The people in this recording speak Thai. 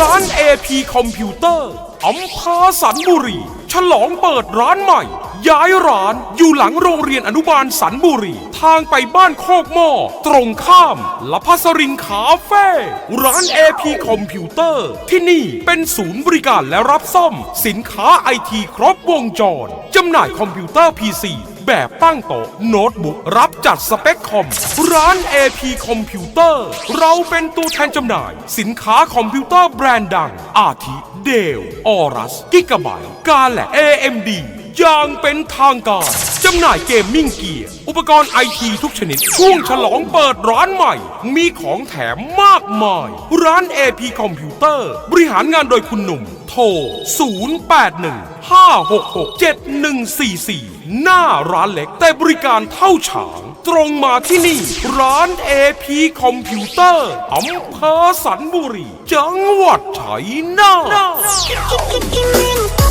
ร้าน AP คอมพิวเตอร์อำเภอสันบุรี ฉลองเปิดร้านใหม่ ย้ายร้านอยู่หลังโรงเรียนอนุบาลสันบุรี ทางไปบ้านโคกหม้อตรงข้ามละพัสรินคาเฟ่ร้าน AP คอมพิวเตอร์ ที่นี่เป็นศูนย์บริการและรับซ่อม สินค้าไอทีครบวงจร จำหน่ายคอมพิวเตอร์ PC แบบตั้งโต๊ะโน้ตบุ๊กรับจัดสเปคคอม ร้าน AP คอมพิวเตอร์ เราเป็นตัวแทนจำหน่าย สินค้าคอมพิวเตอร์แบรนด์ดัง อาทิ เดลออรัส กิกะไบต์กาและ AMD อย่างเป็นทางการจำหน่ายเกมมิ่งเกียร์อุปกรณ์ไอทีทุกชนิด ช่วงฉลองเปิดร้านใหม่ มีของแถมมากมาย ร้าน AP คอมพิวเตอร์ บริหารงานโดยคุณหนุ่ม โทร 081 566 7144 หน้าร้านเล็ก แต่บริการเท่าฉาง ตรงมาที่นี่ ร้าน AP คอมพิวเตอร์อำเภอสันบุรี จังหวัดชัยนาท